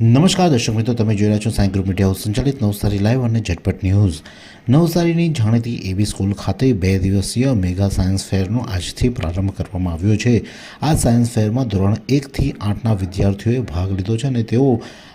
નમસ્કાર, દર્શક મિત્રો, તમે જોઈ રહ્યા છો સાંઈ ગ્રુપ મીડિયા હાઉસ સંચાલિત નવસારી લાઈવ અને ઝટપટ ન્યૂઝ. નવસારીની જાણીતી એબી સ્કૂલ ખાતે બે દિવસીય મેગા સાયન્સ ફેરનો આજથી પ્રારંભ કરવામાં આવ્યો છે. આ સાયન્સ ફેરમાં ધોરણ એકથી આઠના વિદ્યાર્થીઓએ ભાગ લીધો છે અને તેઓ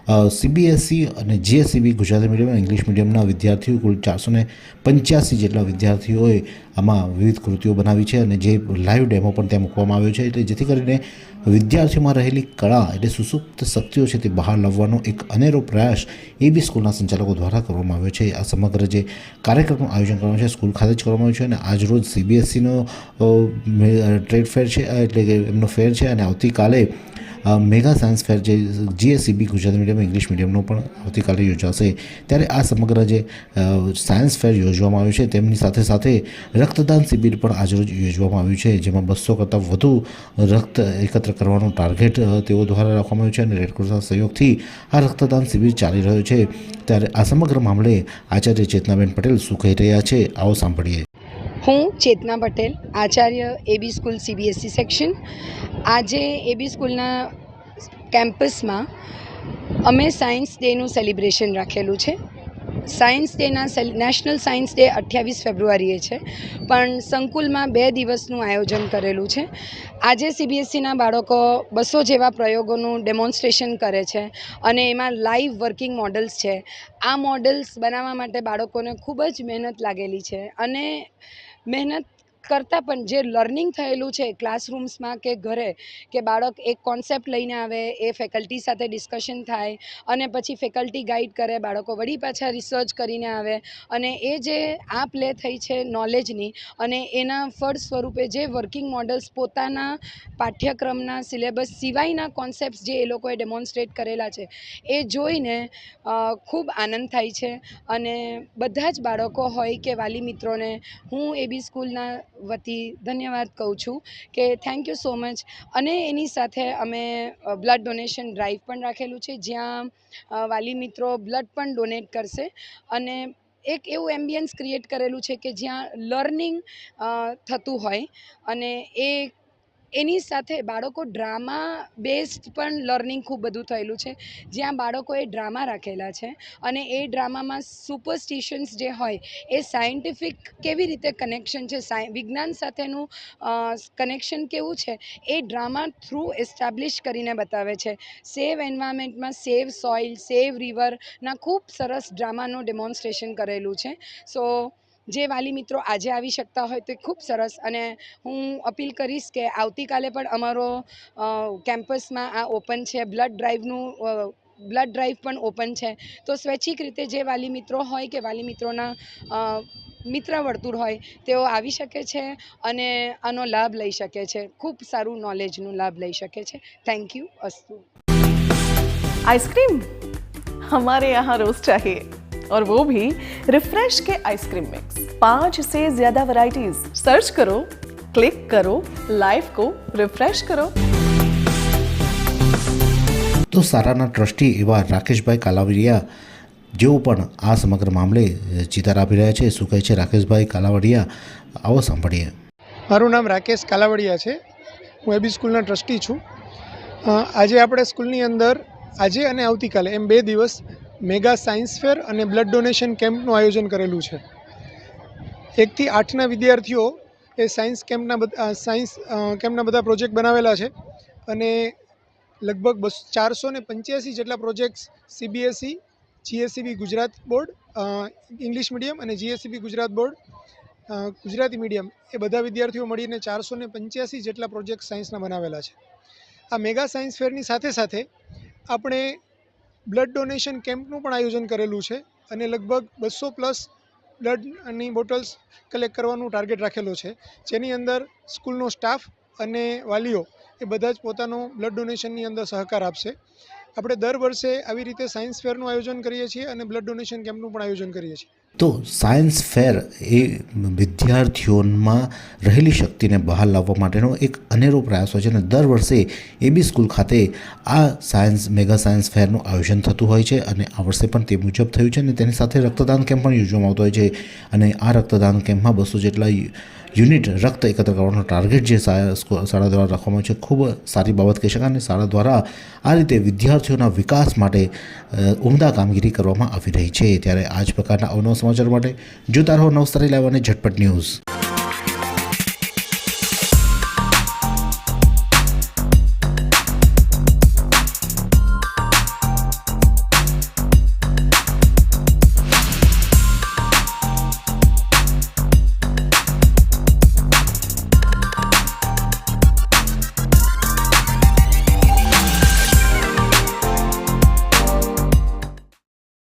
સીબીએસઈ અને જીએસસીબી ગુજરાતી મીડિયમ અને ઇંગ્લિશ મીડિયમના વિદ્યાર્થીઓ કુલ ચારસો ને પંચ્યાસી જેટલા વિદ્યાર્થીઓએ આમાં વિવિધ કૃતિઓ બનાવી છે અને જે લાઈવ ડેમો પણ ત્યાં મૂકવામાં આવ્યો છે એટલે જેથી કરીને વિદ્યાર્થીઓમાં રહેલી કળા એટલે સુસુપ્ત શક્તિઓ છે તે બહાર લાવવાનો એક અનેરો પ્રયાસ એબી સ્કૂલના સંચાલકો દ્વારા કરવામાં આવ્યો છે. આ સમગ્ર જે કાર્યક્રમનું આયોજન કરવામાં છે, સ્કૂલ ખાતે જ કરવામાં આવ્યું છે અને આજરોજ સીબીએસસીનો ટ્રેડ ફેર છે, એટલે કે એમનો ફેર છે અને આવતીકાલે મેગા સાયન્સ ફેર જે જીએસસીબી ગુજરાતી મીડિયમ, ઇંગ્લિશ મીડિયમનો પણ આવતીકાલે યોજાશે. ત્યારે આ સમગ્ર જે સાયન્સ ફેર યોજવામાં આવ્યું છે, તેમની સાથે સાથે રક્તદાન શિબિર પણ આજરોજ યોજવામાં આવ્યું છે, જેમાં બસો કરતાં વધુ રક્ત એકત્ર કરવાનો ટાર્ગેટ તેઓ દ્વારા રાખવામાં આવ્યું છે અને રેડક્રોસના સહયોગથી આ રક્તદાન શિબિર ચાલી રહ્યો છે. ત્યારે આ સમગ્ર મામલે આચાર્ય ચેતનાબેન પટેલ શું કહી રહ્યા છે, આવો સાંભળીએ. હું ચેતના પટેલ, આચાર્ય એબી સ્કૂલ સીબીએસઈ સેક્શન આજે એબી સ્કૂલના કેમ્પસમાં અમે સાયન્સ ડેનું સેલિબ્રેશન રાખેલું છે. સાયન્સ ડેના નેશનલ સાયન્સ ડે અઠ્યાવીસ ફેબ્રુઆરીએ છે. પણ સંકુલમાં બે દિવસનું આયોજન કરેલું છે. આજે સીબીએસસીના બાળકો બસો જેવા પ્રયોગોનું ડેમોન્સ્ટ્રેશન કરે છે અને એમાં લાઈવ વર્કિંગ મોડલ્સ છે. આ મોડલ્સ બનાવવા માટે બાળકોને ખૂબ જ મહેનત લાગેલી છે અને મહેનત કરતાં પણ જે લર્નિંગ થયેલું છે ક્લાસરૂમ્સમાં કે ઘરે, કે બાળક એક કોન્સેપ્ટ લઈને આવે, એ ફેકલ્ટી સાથે ડિસ્કશન થાય અને પછી ફેકલ્ટી ગાઈડ કરે, બાળકો વળી પાછા રિસર્ચ કરીને આવે અને એ જે આ પ્લે થઈ છે નોલેજની અને એના ફળ સ્વરૂપે જે વર્કિંગ મોડલ્સ પોતાના પાઠ્યક્રમના સિલેબસ સિવાયના કોન્સેપ્ટ્સ જે એ લોકોએ ડેમોન્સ્ટ્રેટ કરેલા છે, એ જોઈને ખૂબ આનંદ થાય છે અને બધા જ બાળકો હોય કે વાલી મિત્રોને, હું એબી સ્કૂલના વતી ધન્યવાદ કહું છું કે થેન્ક યુ સો મચ અને એની સાથે અમે બ્લડ ડોનેશન ડ્રાઈવ પણ રાખેલું છે, જ્યાં વાલી મિત્રો બ્લડ પણ ડોનેટ કરશે. અને એક એવું એમ્બિયન્સ ક્રિએટ કરેલું છે કે જ્યાં લર્નિંગ થતું હોય અને એ એની સાથે બાળકો ડ્રામા બેઝડ પણ લર્નિંગ ખૂબ બધું થયેલું છે. જ્યાં બાળકોએ ડ્રામા રાખેલા છે અને એ ડ્રામામાં સુપરસ્ટિશન્સ જે હોય એ સાયન્ટિફિક કેવી રીતે કનેક્શન છે? વિજ્ઞાન સાથેનું કનેક્શન કેવું છે? એ ડ્રામા થ્રુ એસ્ટાબ્લિશ કરીને બતાવે છે. સેવ એન્વાયરમેન્ટમાં સેવ સોઇલ સેવ રિવરના ખૂબ સરસ ડ્રામાનું ડેમોન્સ્ટ્રેશન કરેલું છે. સો જે વાલી મિત્રો આજે આવી શકતા હોય તો ખૂબ સરસ અને હું અપીલ કરીશ કે આવતીકાલે પણ અમારો કેમ્પસમાં આ ઓપન છે, બ્લડ ડ્રાઈવનું બ્લડ ડ્રાઈવ પણ ઓપન છે. તો સ્વૈચ્છિક રીતે જે વાલી મિત્રો હોય કે વાલી મિત્રોના મિત્ર વર્તુળ હોય તેઓ આવી શકે છે અને આનો લાભ લઈ શકે છે. ખૂબ સારું નોલેજનું લાભ લઈ શકે છે. થેન્ક યુ અસ્તુ. આઈસ્ક્રીમ અમારે યહાં રોસ્ટ ચાહીએ. और वो भी रिफ्रेश के आइसक्रीम मिक्स पांच से ज्यादा वैरायटीज सर्च करो क्लिक करो लाइफ को रिफ्रेश करो તો સારાના ટ્રસ્ટી એવા રાકેશભાઈ કાલાવડિયા જેઓ પણ આ સમગ્ર મામલે ચિતાર આપી રહ્યા છે શું કહે છે રાકેશભાઈ કાલાવડિયા આવો સાંભળીએ મારું નામ રાકેશ કાલાવડિયા છે હું એબી સ્કૂલના ટ્રસ્ટી છું અ, આજે આપણે સ્કૂલની અંદર આજે અને આવતીકાલે એમ બે દિવસ મેગા સાયન્સ ફેર અને બ્લડ ડોનેશન કેમ્પનું આયોજન કરેલું છે. એકથી આઠના વિદ્યાર્થીઓ એ સાયન્સ કેમ્પના બધા સાયન્સ કેમ્પના બધા પ્રોજેક્ટ બનાવેલા છે અને લગભગ બસ, ચારસો ને પંચ્યાસી જેટલા projects CBSE, GSCB Gujarat board English medium અને GSCB Gujarat board Gujarati medium એ બધા વિદ્યાર્થીઓ મળીને ચારસો ને પંચ્યાસી જેટલા પ્રોજેક્ટ સાયન્સના બનાવેલા છે. આ મેગા સાયન્સ ફેરની સાથે સાથે આપણે બ્લડ ડોનેશન કેમ્પનું પણ આયોજન કરેલું છે અને લગભગ બસો પ્લસ બ્લડની બોટલ્સ કલેક્ટ કરવાનું ટાર્ગેટ રાખેલો છે. જેની અંદર સ્કૂલનો સ્ટાફ અને વાલીઓ એ બધા જ પોતાનો બ્લડ ડોનેશનની અંદર સહકાર આપશે. આપણે દર વર્ષે આવી રીતે સાયન્સ ફેરનું આયોજન કરીએ છીએ અને બ્લડ ડોનેશન કેમ્પનું પણ આયોજન કરીએ છીએ. તો સાયન્સ ફેર એ વિદ્યાર્થીઓમાં રહેલી શક્તિને બહાર લાવવા માટેનો એક અનેરો પ્રયાસ હોય છે અને દર વર્ષે એબી સ્કૂલ ખાતે આ સાયન્સ, મેગા સાયન્સ ફેરનું આયોજન થતું હોય છે અને આ વર્ષે પણ તે મુજબ થયું છે અને તેની સાથે રક્તદાન કેમ્પ પણ યોજવામાં આવતો હોય છે અને આ રક્તદાન કેમ્પમાં બસો જેટલા યુનિટ રક્ત એકત્ર કરવાનો ટાર્ગેટ જે શાળા દ્વારા રાખવામાં છે, ખૂબ સારી બાબત કહી શકાય અને શાળા દ્વારા આ રીતે વિદ્યાર્થીઓના વિકાસ માટે ઉમદા કામગીરી કરવામાં આવી રહી છે. ત્યારે આ જ પ્રકારના અવનવા સમાચાર માટે જોતા રહો નવસારી લાઈવ અને ઝટપટ ન્યૂઝ.